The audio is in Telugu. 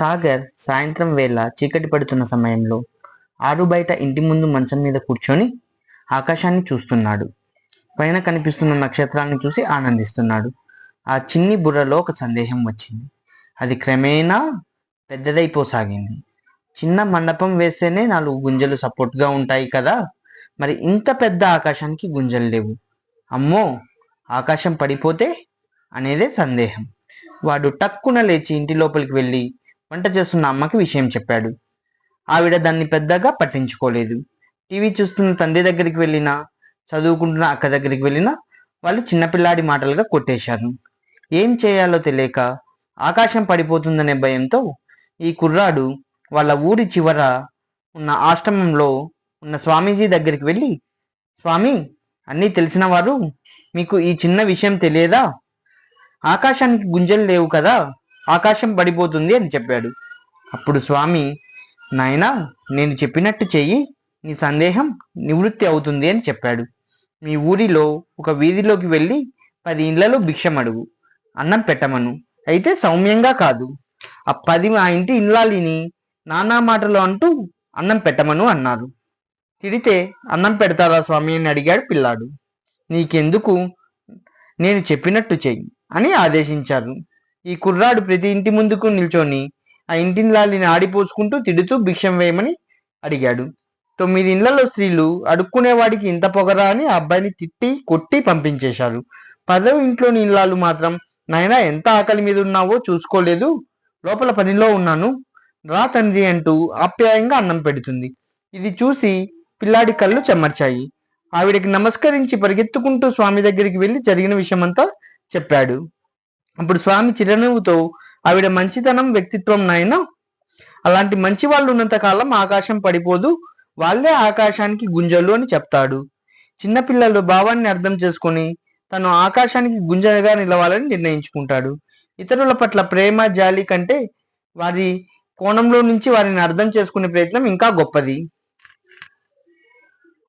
సాగర్ సాయంత్రం వేళ చీకటి పడుతున్న సమయంలో ఆరు బయట ఇంటి ముందు మంచం మీద కూర్చొని ఆకాశాన్ని చూస్తున్నాడు. పైన కనిపిస్తున్న నక్షత్రాన్ని చూసి ఆనందిస్తున్నాడు. ఆ చిన్ని బుర్రలో ఒక సందేహం వచ్చింది. అది క్రమేణా పెద్దదైపోసాగింది. చిన్న మండపం వేస్తేనే నాలుగు గుంజలు సపోర్ట్గా ఉంటాయి కదా? మరి ఇంత పెద్ద ఆకాశానికి గుంజలు లేవు. అమ్మో! ఆకాశం పడిపోతే? అనేదే సందేహం. వాడు టక్కున లేచి ఇంటి లోపలికి వెళ్ళి వంట చేస్తున్న అమ్మకి విషయం చెప్పాడు. ఆవిడ దాన్ని పెద్దగా పట్టించుకోలేదు. టీవీ చూస్తున్న తండ్రి దగ్గరికి వెళ్ళినా చదువుకుంటున్న అక్క దగ్గరికి వెళ్ళినా వాళ్ళు చిన్నపిల్లాడి మాటలుగా కొట్టేశారు. ఏం చేయాలో తెలియక ఆకాశం పడిపోతుందనే భయంతో ఈ కుర్రాడు వాళ్ళ ఊరి చివర ఉన్న ఆశ్రమంలో ఉన్న స్వామీజీ దగ్గరికి వెళ్ళి స్వామి అన్నీ తెలిసిన వారు మీకు ఈ చిన్న విషయం తెలియదా? ఆకాశానికి గుంజలు లేవు కదా? ఆకాశం పడిపోతుంది అని చెప్పాడు. అప్పుడు స్వామి నాయనా నేను చెప్పినట్టు చెయ్యి నీ సందేహం నివృత్తి అవుతుంది అని చెప్పాడు. మీ ఊరిలో ఒక వీధిలోకి వెళ్ళి పది ఇండ్లలో భిక్షం అడుగు అన్నం పెట్టమను. అయితే సౌమ్యంగా కాదు. ఆ పది మా ఇంటి ఇండ్లాలిని నానా మాటలు అంటూ అన్నం పెట్టమను అన్నారు. తిడితే అన్నం పెడతారా స్వామి అని అడిగాడు పిల్లాడు. నీకెందుకు? నేను చెప్పినట్టు చెయ్యి అని ఆదేశించారు. ఈ కుర్రాడు ప్రతి ఇంటి ముందుకు నిల్చొని ఆ ఇంటిని ఆడిపోసుకుంటూ తిడుతూ భిక్షం వేయమని అడిగాడు. తొమ్మిది ఇళ్ళలో స్త్రీలు అడుక్కునేవాడికి ఇంత పొగరా అని ఆ అబ్బాయిని తిట్టి కొట్టి పంపించేశారు. పదవ ఇంట్లోని ఇళ్ళాలు మాత్రం నాయనా ఎంత ఆకలి మీద ఉన్నావో చూసుకోలేదు. లోపల పనిలో ఉన్నాను. రా తండ్రి అంటూ ఆప్యాయంగా అన్నం పెడుతుంది. ఇది చూసి పిల్లాడి కళ్ళు చెమ్మర్చాయి ఆవిడకి నమస్కరించి పరిగెత్తుకుంటూ స్వామి దగ్గరికి వెళ్ళి జరిగిన విషయమంతా చెప్పాడు. అప్పుడు స్వామి చిరనవ్వుతో ఆవిడ మంచితనం వ్యక్తిత్వం నాయన అలాంటి మంచి వాళ్ళు ఉన్నంత కాలం ఆకాశం పడిపోదు. వాళ్ళే ఆకాశానికి గుంజలు అని చెప్తాడు. చిన్నపిల్లలు భావాన్ని అర్థం చేసుకొని తను ఆకాశానికి గుంజలుగా నిలవాలని నిర్ణయించుకుంటాడు. ఇతరుల పట్ల ప్రేమ జాలి కంటే వారి కోణంలో నుంచి వారిని అర్థం చేసుకునే ప్రయత్నం ఇంకా గొప్పది.